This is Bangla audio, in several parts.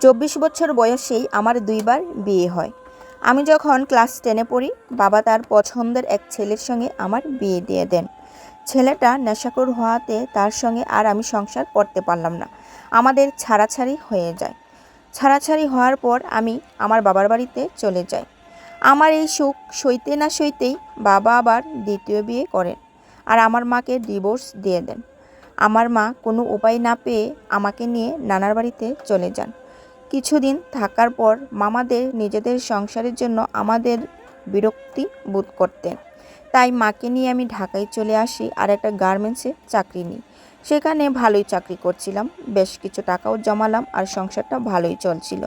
চব্বিশ বছর বয়সেই আমার দুইবার বিয়ে হয়। আমি যখন ক্লাস টেনে পড়ি, বাবা তার পছন্দের এক ছেলের সঙ্গে আমার বিয়ে দিয়ে দেন। ছেলেটা নেশাখোর হওয়াতে তার সঙ্গে আর আমি সংসার করতে পারলাম না। আমাদের ছাড়াছাড়ি হয়ে যায়। ছাড়াছাড়ি হওয়ার পর আমি আমার বাবার বাড়িতে চলে যাই। আমার এই সুখ সইতে না সইতেই বাবা আবার দ্বিতীয় বিয়ে করেন আর আমার মাকে ডিভোর্স দিয়ে দেন। আমার মা কোনো উপায় না পেয়ে আমাকে নিয়ে নানার বাড়িতে চলে যান। কিছুদিন থাকার পর মামাদের নিজেদের সংসারের জন্য আমাদের বিরক্তি বোধ করতেন। তাই মাকে নিয়ে আমি ঢাকায় চলে আসি আর একটা গার্মেন্টসে চাকরি নিই। সেখানে ভালোই চাকরি করছিলাম, বেশ কিছু টাকাও জমালাম আর সংসারটা ভালোই চলছিল।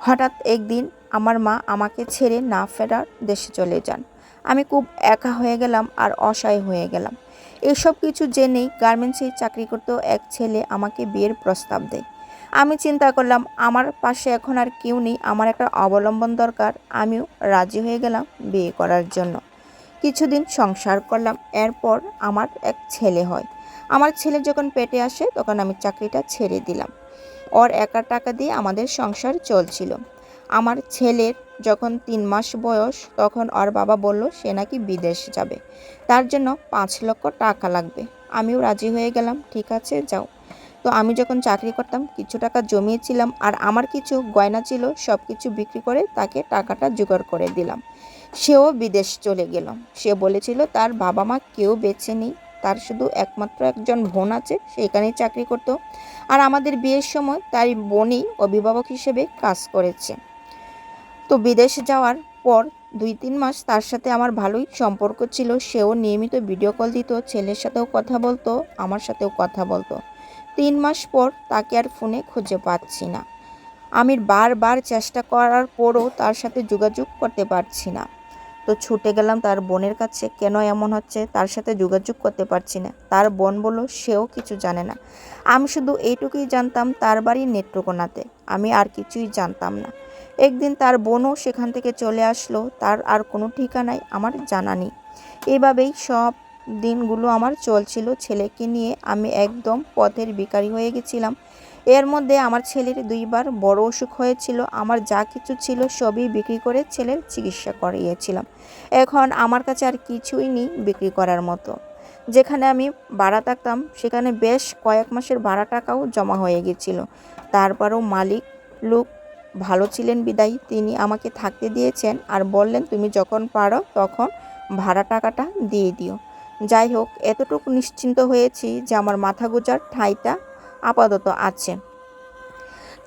হঠাৎ একদিন আমার মা আমাকে ছেড়ে না ফেরার দেশে চলে যান। আমি খুব একা হয়ে গেলাম আর অসহায় হয়ে গেলাম। এসব কিছু জেনেই গার্মেন্টসে চাকরি করতেও এক ছেলে আমাকে বিয়ের প্রস্তাব দেয়। আমি চিন্তা করলাম, আমার পাশে এখন আর কেউ নেই, আমার একটা অবলম্বন দরকার। আমিও রাজি হয়ে গেলাম বিয়ে করার জন্য। কিছুদিন সংসার করলাম, এরপর আমার এক ছেলে হয়। আমার ছেলে যখন পেটে আসে, তখন আমি চাকরিটা ছেড়ে দিলাম। ওর একা টাকা দিয়ে আমাদের সংসার চলছিল। আমার ছেলের যখন তিন মাস বয়স, তখন ওর বাবা বলল, সে নাকি বিদেশ যাবে। তার জন্য পাঁচ লক্ষ টাকা লাগবে। আমিও রাজি হয়ে গেলাম, ঠিক আছে, যাও। তো আমি যখন চাকরি করতাম, কিছু টাকা জমিয়েছিলাম আর আমার কিছু গয়না ছিল সব কিছু বিক্রি করে তাকে টাকাটা জোগাড় করে দিলাম। সেও বিদেশ চলে গেল। সে বলেছিল, তার বাবা মা কেউ বেছে নেই। তার শুধু একমাত্র একজন বোন আছে সেখানেই চাকরি করতো। আর আমাদের বিয়ের সময় তার বোনই অভিভাবক হিসেবে কাজ করেছে। তো বিদেশ যাওয়ার পর দুই তিন মাস তার সাথে আমার ভালোই সম্পর্ক ছিল। সেও নিয়মিত ভিডিও কল দিত, ছেলের সাথেও কথা বলতো, আমার সাথেও কথা বলতো। তিন মাস পর তাকে আর ফোনে খুঁজে পাচ্ছি না। আমি বারবার চেষ্টা করার পরও তার সাথে যোগাযোগ করতে পারছি না। তো ছুটে গেলাম তার বোনের কাছে। কেন এমন হচ্ছে? তার সাথে যোগাযোগ করতে পারছি না। তার বোন বলল, সেও কিছু জানে না। আমি শুধু এইটুকুই জানতাম তার বাড়ি নেত্রকোনাতে। আমি আর কিছুই জানতাম না। একদিন তার বোনও সেখান থেকে চলে আসলো। তার আর কোনো ঠিকানাই আমার জানা নেই। এভাবেই সব দিনগুলো আমার চলছিল ছেলেকে নিয়ে আমি একদম পথের ভিখারি হয়ে গেছিলাম। এর মধ্যে আমার ছেলের দুইবার বড় অসুখ হয়েছিল, আমার যা কিছু ছিল সবই বিক্রি করে ছেলের চিকিৎসা করিয়েছিলাম। এখন আমার কাছে আর কিছুই নেই বিক্রি করার মতো। যেখানে আমি ভাড়া থাকতাম, সেখানে বেশ কয়েক মাসের ভাড়া টাকাও জমা হয়ে গেছিল। তারপরও মালিক লোক ভালো ছিলেন বিদায়ী, তিনি আমাকে থাকতে দিয়েছেন আর বললেন, তুমি যখন পারো তখন ভাড়া টাকাটা দিয়ে দিও। যাই হোক এতটুকু নিশ্চিন্ত হয়েছি যে আমার মাথা গোজার ঠাঁইটা আপাতত আছে।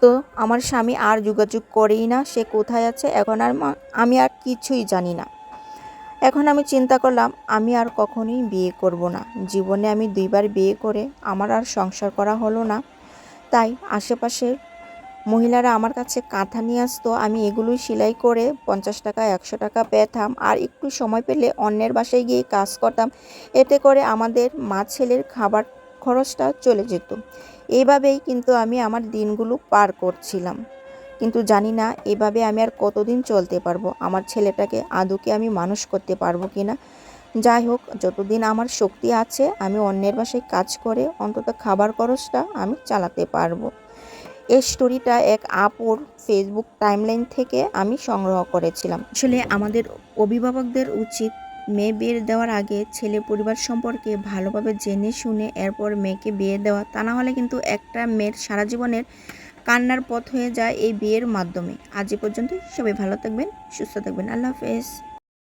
তো আমার স্বামী আর যোগাযোগ করেই না, সে কোথায় আছে এখন আর আমি আর কিছুই জানি না। এখন আমি চিন্তা করলাম, আমি আর কখনোই বিয়ে করব না। জীবনে আমি দুইবার বিয়ে করে আমার আর সংসার করা হলো না। তাই আশেপাশের মহিলারা আমার কাছে কাঁথা নিয়ে আসতো, আমি এগুলোই সেলাই করে পঞ্চাশ টাকা, একশো টাকা পেতাম আর একটু সময় পেলে অন্যের বাসায় গিয়ে কাজ করতাম। এতে করে আমাদের মা ছেলের খাবার খরচটা চলে যেত। এইভাবেই কিন্তু আমি আমার দিনগুলো পার করছিলাম। কিন্তু জানি না এভাবে আমি আর কতদিন চলতে পারব, আমার ছেলেটাকে আদৌকে আমি মানুষ করতে পারব কি না। যাই হোক, যতদিন আমার শক্তি আছে, আমি অন্যের বাসায় কাজ করে অন্তত খাবার খরচটা আমি চালাতে পারব। এই স্টোরিটা এক আপুর ফেসবুক টাইমলাইন থেকে আমি সংগ্রহ করেছিলাম। আসলে আমাদের অভিভাবকদের উচিত মেয়ে বিয়ে দেওয়ার আগে ছেলে পরিবার সম্পর্কে ভালোভাবে জেনে শুনে এরপর মেয়েকে বিয়ে দেওয়া, তা না হলে কিন্তু একটা মেয়ের সারা জীবনের কান্নার পথ হয়ে যায় এই বিয়ের মাধ্যমে। আজ এ পর্যন্ত সবাই ভালো থাকবেন, সুস্থ থাকবেন। আল্লাহ হাফেজ।